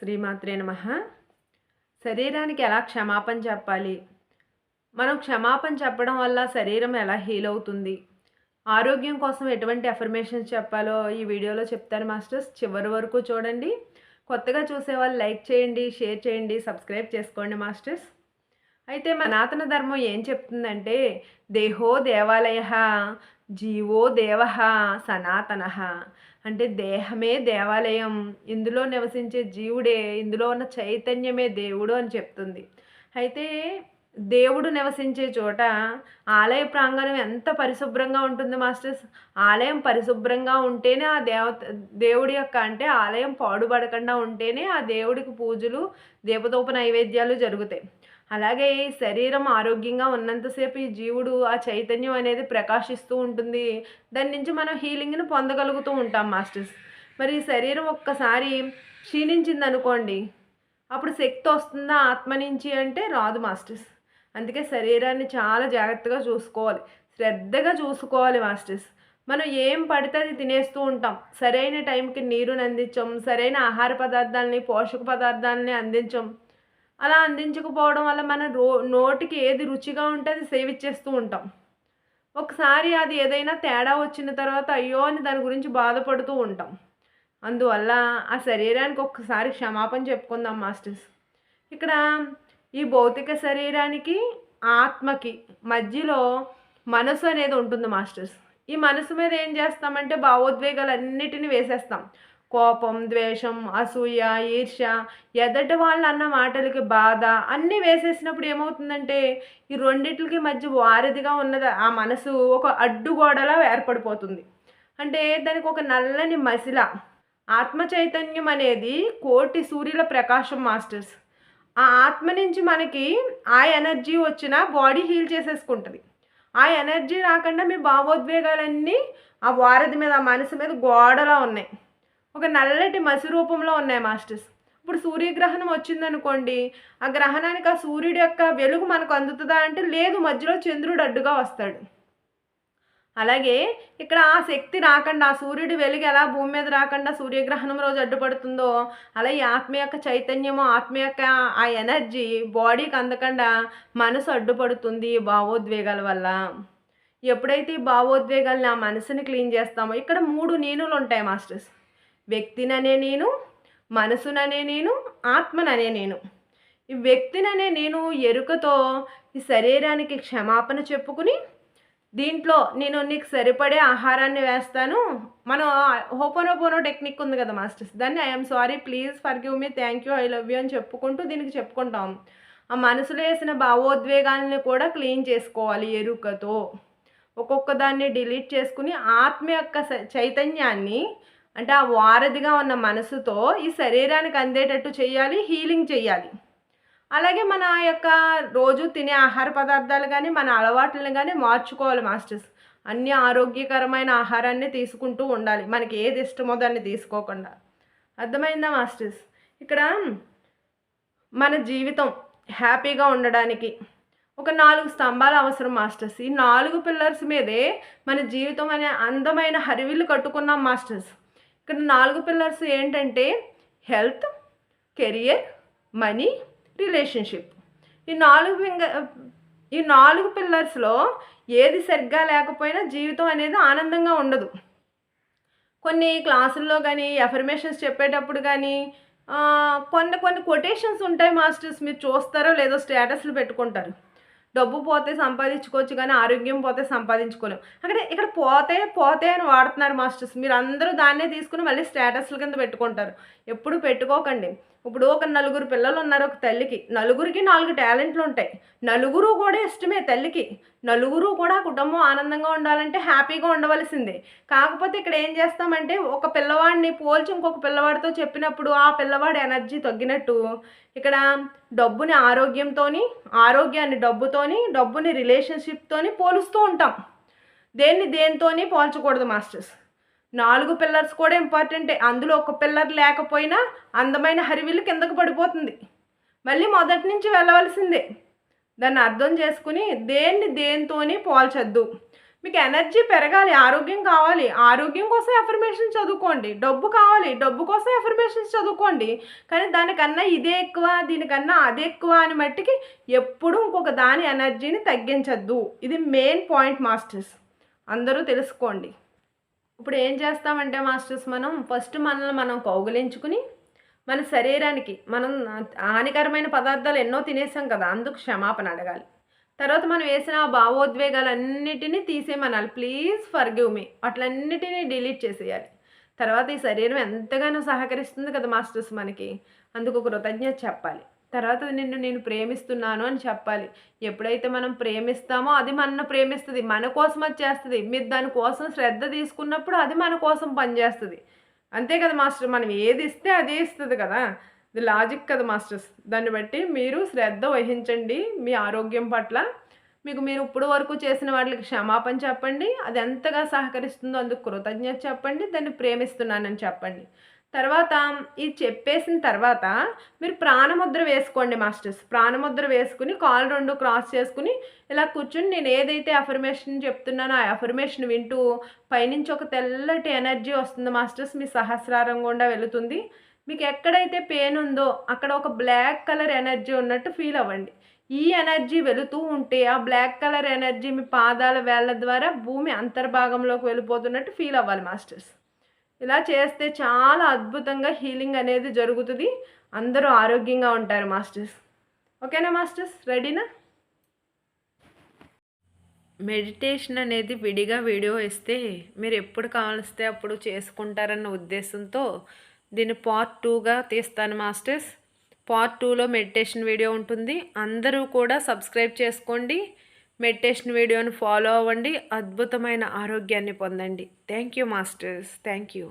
శ్రీమాత్రే నమ. శరీరానికి ఎలా క్షమాపణ చెప్పాలి? మనం క్షమాపణ చెప్పడం వల్ల శరీరం ఎలా హీల్ అవుతుంది? ఆరోగ్యం కోసం ఎటువంటి అఫర్మేషన్స్ చెప్పాలో ఈ వీడియోలో చెప్తాను మాస్టర్స్. చివరి వరకు చూడండి. కొత్తగా చూసే వాళ్ళు లైక్ చేయండి షేర్ చేయండి సబ్స్క్రైబ్ చేసుకోండి మాస్టర్స్. అయితే మనాతన సనాతన ధర్మం ఏం చెప్తుందంటే దేహో దేవాలయ జీవో దేవ సనాతన. అంటే దేహమే దేవాలయం ఇందులో నివసించే జీవుడే ఇందులో ఉన్న చైతన్యమే దేవుడు అని చెప్తుంది. అయితే దేవుడు నివసించే చోట ఆలయ ప్రాంగణం ఎంత పరిశుభ్రంగా ఉంటుంది మాస్టర్స్? ఆలయం పరిశుభ్రంగా ఉంటేనే ఆ దేవత దేవుడి యొక్క అంటే ఆలయం పాడుపడకుండా ఉంటేనే ఆ దేవుడికి పూజలు దీపదోప నైవేద్యాలు జరుగుతాయి. అలాగే ఈ శరీరం ఆరోగ్యంగా ఉన్నంతసేపు ఈ జీవుడు ఆ చైతన్యం అనేది ప్రకాశిస్తూ ఉంటుంది. దాని నుంచి మనం హీలింగ్ని పొందగలుగుతూ ఉంటాం మాస్టర్స్. మరి ఈ శరీరం ఒక్కసారి క్షీణించింది అనుకోండి అప్పుడు శక్తి వస్తుందా ఆత్మ నుంచి అంటే రాదు మాస్టర్స్. అందుకే శరీరాన్ని చాలా జాగ్రత్తగా చూసుకోవాలి శ్రద్ధగా చూసుకోవాలి మాస్టర్స్. మనం ఏం పడితే అది తినేస్తూ ఉంటాం. సరైన టైంకి నీరుని అందించం సరైన ఆహార పదార్థాలని పోషక పదార్థాలని అందించం. అలా అందించకపోవడం వల్ల మన రో నోటికి ఏది రుచిగా ఉంటే అది సేవిచ్చేస్తూ ఉంటాం. ఒకసారి అది ఏదైనా తేడా వచ్చిన తర్వాత అయ్యో అని దాని గురించి బాధపడుతూ ఉంటాం. అందువల్ల ఆ శరీరానికి ఒక్కసారి క్షమాపణ చెప్పుకుందాం మాస్టర్స్. ఇక్కడ ఈ భౌతిక శరీరానికి ఆత్మకి మధ్యలో మనసు అనేది ఉంటుంది మాస్టర్స్. ఈ మనసు మీద ఏం చేస్తామంటే భావోద్వేగాలన్నిటిని వేసేస్తాం. కోపం ద్వేషం అసూయ ఈర్ష ఎదటి వాళ్ళు అన్న మాటలకి బాధ అన్నీ వేసేసినప్పుడు ఏమవుతుందంటే ఈ రెండిట్లకి మధ్య వారధిగా ఉన్నది ఆ మనసు ఒక అడ్డుగోడలా ఏర్పడిపోతుంది. అంటే దానికి ఒక నల్లని మసిల. ఆత్మ చైతన్యం అనేది కోటి సూర్యుల ప్రకాశం మాస్టర్స్. ఆ ఆత్మ నుంచి మనకి ఆ ఎనర్జీ వచ్చిన బాడీ హీల్ చేసేసుకుంటుంది. ఆ ఎనర్జీ రాకుండా మీ భావోద్వేగాలన్నీ ఆ వారధి మీద ఆ మనసు మీద గోడలా ఉన్నాయి. ఒక నల్లటి మసి రూపంలో ఉన్నాయి మాస్టర్స్. ఇప్పుడు సూర్యగ్రహణం వచ్చిందనుకోండి ఆ గ్రహణానికి ఆ సూర్యుడి యొక్క వెలుగు మనకు అందుతుందా అంటే లేదు మధ్యలో చంద్రుడు అడ్డుగా వస్తాడు. అలాగే ఇక్కడ ఆ శక్తి రాకుండా ఆ సూర్యుడి వెలుగు ఎలా భూమి మీద రాకుండా సూర్యగ్రహణం రోజు అడ్డుపడుతుందో అలా ఈ ఆత్మ యొక్క చైతన్యము ఆత్మ యొక్క ఆ ఎనర్జీ బాడీకి అందకుండా మనసు అడ్డుపడుతుంది భావోద్వేగాల వల్ల. ఎప్పుడైతే ఈ భావోద్వేగాల్ని ఆ మనసుని క్లీన్ చేస్తామో ఇక్కడ మూడు నేనులు ఉంటాయి మాస్టర్స్. వ్యక్తిననే నేను మనసుననే నేను ఆత్మననే నేను. ఈ వ్యక్తిననే నేను ఎరుకతో ఈ శరీరానికి క్షమాపణ చెప్పుకుని దీంట్లో నేను నీకు సరిపడే ఆహారాన్ని వేస్తాను. మనం హోపోనోపోనో టెక్నిక్ ఉంది కదా మాస్టర్స్. దాన్ని I'm sorry please forgive me thank you I love you అని చెప్పుకుంటూ దీనికి చెప్పుకుంటాం. ఆ మనసులో వేసిన భావోద్వేగాల్ని కూడా క్లీన్ చేసుకోవాలి ఎరుకతో. ఒక్కొక్క దాన్ని డిలీట్ చేసుకుని ఆత్మ యొక్క చైతన్యాన్ని అంటే ఆ వారధిగా ఉన్న మనసుతో ఈ శరీరానికి అందేటట్టు చేయాలి హీలింగ్ చేయాలి. అలాగే మన యొక్క రోజు తినే ఆహార పదార్థాలు కానీ మన అలవాట్లను కానీ మార్చుకోవాలి మాస్టర్స్. అన్ని ఆరోగ్యకరమైన ఆహారాన్ని తీసుకుంటూ ఉండాలి. మనకి ఏది ఇష్టమో దాన్ని తీసుకోకుండా. అర్థమైందా మాస్టర్స్? ఇక్కడ మన జీవితం హ్యాపీగా ఉండడానికి ఒక నాలుగు స్తంభాలు అవసరం మాస్టర్స్. ఈ నాలుగు పిల్లర్స్ మీదే మన జీవితం అనే అందమైన హరివిల్లు కట్టుకున్నాం మాస్టర్స్. ఇక్కడ నాలుగు పిల్లర్స్ ఏంటంటే హెల్త్ కెరియర్ మనీ రిలేషన్షిప్. ఈ నాలుగు ఈ నాలుగు పిల్లర్స్లో ఏది సరిగ్గా లేకపోయినా జీవితం అనేది ఆనందంగా ఉండదు. కొన్ని క్లాసుల్లో కానీ ఎఫర్మేషన్స్ చెప్పేటప్పుడు కానీ కొన్ని కొన్ని కొటేషన్స్ ఉంటాయి మాస్టర్స్ మీరు చూస్తారో లేదో స్టేటస్లు పెట్టుకుంటారు. డబ్బు పోతే సంపాదించుకోవచ్చు కానీ ఆరోగ్యం పోతే సంపాదించుకోలేము అక్కడ ఇక్కడ పోతే పోతే అని వాడుతున్నారు మాస్టర్స్. మీరు అందరూ దాన్నే తీసుకుని మళ్ళీ స్టేటస్ల కింద పెట్టుకుంటారు. ఎప్పుడు పెట్టుకోకండి. ఇప్పుడు ఒక నలుగురు పిల్లలు ఉన్నారు ఒక తల్లికి. నలుగురికి నాలుగు టాలెంట్లు ఉంటాయి. నలుగురు కూడా ఇష్టమే తల్లికి. నలుగురు కూడా కుటుంబం ఆనందంగా ఉండాలంటే హ్యాపీగా ఉండవలసిందే. కాకపోతే ఇక్కడ ఏం చేస్తామంటే ఒక పిల్లవాడిని పోల్చి ఇంకొక పిల్లవాడితో చెప్పినప్పుడు ఆ పిల్లవాడి ఎనర్జీ తగ్గినట్టు ఇక్కడ డబ్బుని ఆరోగ్యంతోని ఆరోగ్యాన్ని డబ్బుతోని డబ్బుని రిలేషన్షిప్తోని పోలుస్తూ ఉంటాం. దేన్ని దేనితోని పోల్చకూడదు మాస్టర్స్. నాలుగు పిల్లర్స్ కూడా ఇంపార్టెంటే. అందులో ఒక పిల్లర్ లేకపోయినా అందమైన హరివిల్లు కిందకు పడిపోతుంది. మళ్ళీ మొదటి నుంచి వెళ్ళవలసిందే. దాన్ని అర్థం చేసుకుని దేన్ని దేనితోని పోల్చొద్దు. మీకు ఎనర్జీ పెరగాలి ఆరోగ్యం కావాలి. ఆరోగ్యం కోసం ఎఫర్మేషన్ చదువుకోండి. డబ్బు కావాలి డబ్బు కోసం ఎఫర్మేషన్స్ చదువుకోండి. కానీ దానికన్నా ఇదే ఎక్కువ దీనికన్నా అదే ఎక్కువ అని మట్టికి ఎప్పుడూ ఇంకొక దాని ఎనర్జీని తగ్గించద్దు. ఇది మెయిన్ పాయింట్ మాస్టర్స్. అందరూ తెలుసుకోండి. ఇప్పుడు ఏం చేస్తామంటే మాస్టర్స్ మనం? ఫస్ట్ మనల్ని మనం కౌగులించుకుని మన శరీరానికి మనం హానికరమైన పదార్థాలు ఎన్నో తినేసాం కదా అందుకు క్షమాపణ అడగాలి. తర్వాత మనం వేసిన భావోద్వేగాలన్నిటినీ తీసేయమనాలి. ప్లీజ్ ఫర్గివ్ మీ అట్లన్నిటినీ డిలీట్ చేసేయాలి. తర్వాత ఈ శరీరం ఎంతగానో సహకరిస్తుంది కదా మాస్టర్స్ మనకి. అందుకు కృతజ్ఞత చెప్పాలి. తర్వాత నిన్ను నేను ప్రేమిస్తున్నాను అని చెప్పాలి. ఎప్పుడైతే మనం ప్రేమిస్తామో అది మనను ప్రేమిస్తుంది. మన కోసం అది చేస్తుంది. మీరు దానికోసం శ్రద్ధ తీసుకున్నప్పుడు అది మన కోసం పనిచేస్తుంది. అంతే కదా మాస్టర్. మనం ఏది ఇస్తే అదే ఇస్తుంది కదా. ఇది లాజిక్ కదా మాస్టర్స్? దాన్ని బట్టి మీరు శ్రద్ధ వహించండి మీ ఆరోగ్యం పట్ల. మీకు మీరు ఇప్పుడు వరకు చేసిన వాటికి క్షమాపణ చెప్పండి. అది ఎంతగా సహకరిస్తుందో అందుకు కృతజ్ఞత చెప్పండి. దాన్ని ప్రేమిస్తున్నానని చెప్పండి. తర్వాత ఇది చెప్పేసిన తర్వాత మీరు ప్రాణముద్ర వేసుకోండి మాస్టర్స్. ప్రాణముద్ర వేసుకుని కాలు రెండు క్రాస్ చేసుకుని ఇలా కూర్చుని నేను ఏదైతే అఫర్మేషన్ చెప్తున్నానో ఆ అఫర్మేషన్ వింటూ పైనుంచి ఒక తెల్లటి ఎనర్జీ వస్తుంది మాస్టర్స్. మీ సహస్రారం గుండా వెళుతుంది. మీకు ఎక్కడైతే పెయిన్ ఉందో అక్కడ ఒక బ్లాక్ కలర్ ఎనర్జీ ఉన్నట్టు ఫీల్ అవ్వండి. ఈ ఎనర్జీ వెళుతూ ఉంటే ఆ బ్లాక్ కలర్ ఎనర్జీ మీ పాదాల వేళ్ళ ద్వారా భూమి అంతర్భాగంలోకి వెళ్ళిపోతున్నట్టు ఫీల్ అవ్వాలి మాస్టర్స్. ఇలా చేస్తే చాలా అద్భుతంగా హీలింగ్ అనేది జరుగుతుంది. అందరూ ఆరోగ్యంగా ఉంటారు మాస్టర్స్. ఓకేనా మాస్టర్స్? రెడీనా? మెడిటేషన్ అనేది విడిగా వీడియో ఇస్తే మీరు ఎప్పుడు కావలిస్తే అప్పుడు చేసుకుంటారన్న ఉద్దేశంతో దీన్ని పార్ట్ టూగా తీస్తాను మాస్టర్స్ పార్ట్ టూలో మెడిటేషన్ వీడియో ఉంటుంది. అందరూ కూడా సబ్స్క్రైబ్ చేసుకోండి. మెడిటేషన్ వీడియోని ఫాలో అవ్వండి. అద్భుతమైన ఆరోగ్యాన్ని పొందండి. Thank you masters thank you